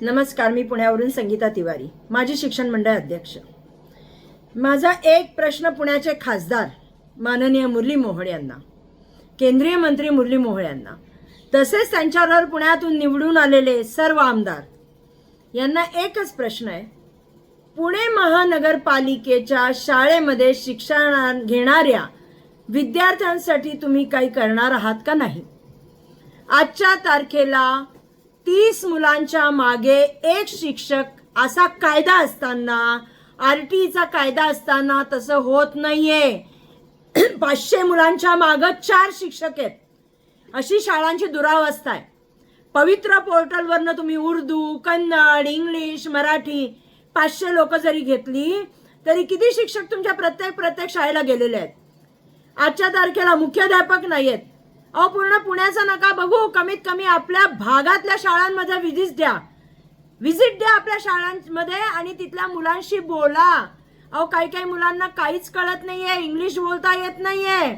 नमस्कार मी पुण्यावरून संगीता तिवारी माजी शिक्षण मंडळ अध्यक्ष. माझा एक प्रश्न पुण्याचे खासदार माननीय मुरली मोहोळ यांना केंद्रीय मंत्री मुरली मोहोळ यांना तसेच त्यांच्यावर पुण्यातून निवडून आलेले सर्व आमदार यांना एकच प्रश्न आहे. पुणे महानगरपालिकेच्या शाळेमध्ये शिक्षण घेणाऱ्या विद्यार्थ्यांसाठी तुम्ही काही करणार आहात का नाही? आजच्या तारखेला तीस मुलांच्या मागे एक शिक्षक असा कायदा असताना आर टीचा कायदा असताना तसं होत नाहीये. पाचशे मुलांच्या मागं चार शिक्षक आहेत. अशी शाळांची दुरावस्था आहे. पवित्र पोर्टलवरनं तुम्ही उर्दू कन्नड इंग्लिश मराठी पाचशे लोक जरी घेतली तरी किती शिक्षक तुमच्या प्रत्येक प्रत्येक शाळेला गेलेले आहेत? आजच्या तारखेला मुख्याध्यापक नाही आहेत अहो पूर्ण पुण्याचा नका बघू. कमीत कमी आपल्या भागातल्या शाळांमध्ये विजिट द्या. विजिट द्या आपल्या शाळांमध्ये आणि तिथल्या मुलांशी बोला. अहो काही काही मुलांना काहीच कळत नाहीये. इंग्लिश बोलता येत नाहीये.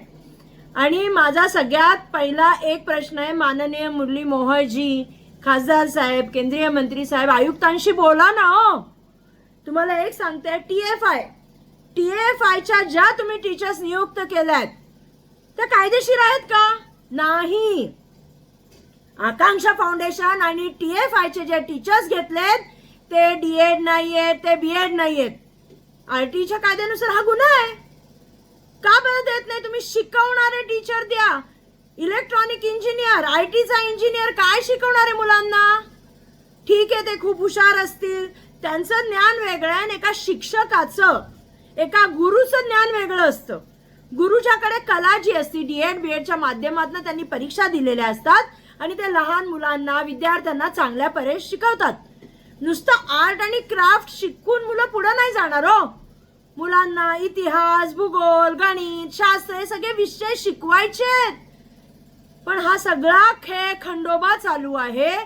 आणि माझा सगळ्यात पहिला एक प्रश्न आहे माननीय मुरली मोहळजी खासदार साहेब केंद्रीय मंत्री साहेब आयुक्तांशी बोला ना हो. तुम्हाला एक सांगते T F I T F आयच्या ज्या तुम्ही टीचर्स नियुक्त केल्या आहेत त्या कायदेशीर आहेत का? नाही. आकांक्षा फाउंडेशन आणि टी एफ आयचे जे टीचर्स घेतलेत ते डी एड नाहीयेत ते बी एड नाहीयेत. आर टीच्या कायद्यानुसार हा गुन्हा आहे. का बरं देत नाही? तुम्ही शिकवणारे टीचर द्या. इलेक्ट्रॉनिक इंजिनियर आय टीचा इंजिनियर काय शिकवणार आहे मुलांना? ठीक आहे ते खूप हुशार असतील. त्यांचं ज्ञान वेगळं आहे आणि एका शिक्षकाचं एका गुरुचं ज्ञान वेगळं असतं. गुरुच्याकडे कला जी असती डीएड बीएडच्या माध्यमातून त्यांनी परीक्षा दिलेल्या असतात आणि ते लहान मुलांना विद्यार्थ्यांना चांगल्या परे शिकवतात. नुसतं आर्ट आणि क्राफ्ट शिकून मुलं पुढं नाही जाणार हो. मुलांना इतिहास भूगोल गणित शास्त्र हे सगळे विषय शिकवायचे पण हा सगळा खेळ खंडोबा चालू आहे.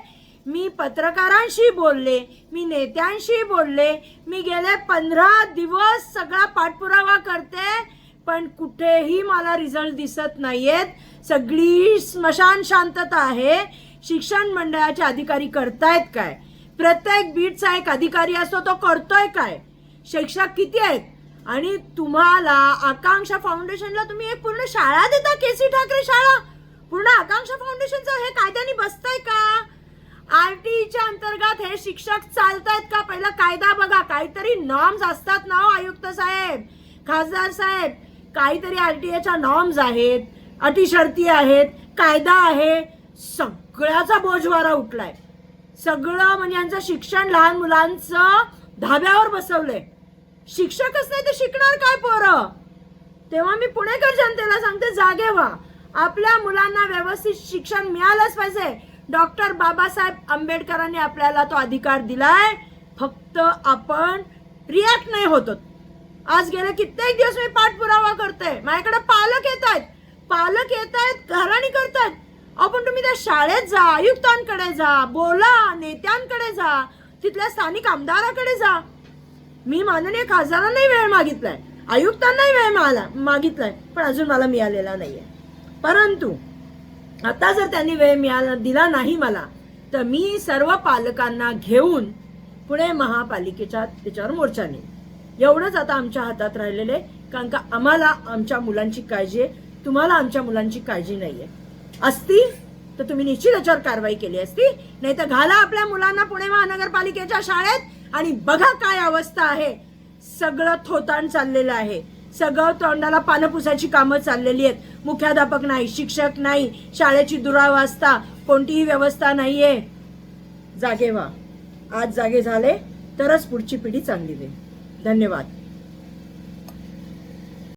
मी पत्रकारांशी बोलले मी नेत्यांशी बोलले मी गेले पंधरा दिवस सगळा पाठपुरावा करते. पण कुठेही मला रिझल्ट दिसत नाहीयेत. सगळी स्मशान शांतता आहे. शिक्षण मंडळाचे अधिकारी करतायत काय? प्रत्येक बीटचा एक अधिकारी असतो तो करतोय काय? शिक्षक किती आहेत? आणि तुम्हाला आकांक्षा फाउंडेशनला तुम्ही एक पूर्ण शाळा देता के सी ठाकरे शाळा? पूर्ण आकांक्षा फाउंडेशनचं हे कायद्याने बसतंय का? आरटीच्या अंतर्गत हे शिक्षक चालतायत का? पहिला कायदा बघा. काहीतरी नॉर्म्स असतात ना हो आयुक्त साहेब खासदार साहेब. काहीतरी आर टी एच्या नॉर्म्स आहेत अटीशर्ती आहेत कायदा आहे. सगळ्याचा बोजवारा उठलाय. सगळं म्हणजे यांचं शिक्षण लहान मुलांचं धाब्यावर बसवलंय. शिक्षकच नाही तर शिकणार काय पोरं? तेव्हा मी पुणेकर जनतेला सांगते जागे व्हा. आपल्या मुलांना व्यवस्थित शिक्षण मिळालंच पाहिजे. डॉक्टर बाबासाहेब आंबेडकरांनी आपल्याला तो अधिकार दिलाय. फक्त आपण रिॲक्ट नाही होतो. आज गेल्या कित्येक दिवस मी पाठपुरावा करते माझ्याकडे पालक येत आहेत पालक येत आहेत घराणी करतायत. आपण तुम्ही त्या शाळेत जा आयुक्तांकडे जा बोला नेत्यांकडे जा तिथल्या स्थानिक आमदाराकडे जा. मी माननीय खासदारांनाही वेळ मागितलाय आयुक्तांनाही वेळ मागितला मागितलाय पण अजून मला मिळालेला नाहीये. परंतु आता जर त्यांनी वेळ मिळाला दिला नाही मला तर मी सर्व पालकांना घेऊन पुणे महापालिकेच्या त्याच्यावर मोर्चा नेईन. एवढंच आता आमच्या हातात राहिलेलं आहे. कारण का आम्हाला आमच्या मुलांची काळजी आहे. तुम्हाला आमच्या मुलांची काळजी नाहीये. असती तर तुम्ही निश्चित याच्यावर कारवाई केली असती. नाही तर घाला आपल्या मुलांना पुणे महानगरपालिकेच्या शाळेत आणि बघा काय अवस्था आहे. सगळं थोताण चाललेलं आहे. सगळं तोंडाला पानं पुसायची कामं चाललेली आहेत. मुख्याध्यापक नाही शिक्षक नाही शाळेची दुरावस्था कोणतीही व्यवस्था नाहीये. जागे व्हा. आज जागे झाले तरच पुढची पिढी चांगली होईल. धन्यवाद.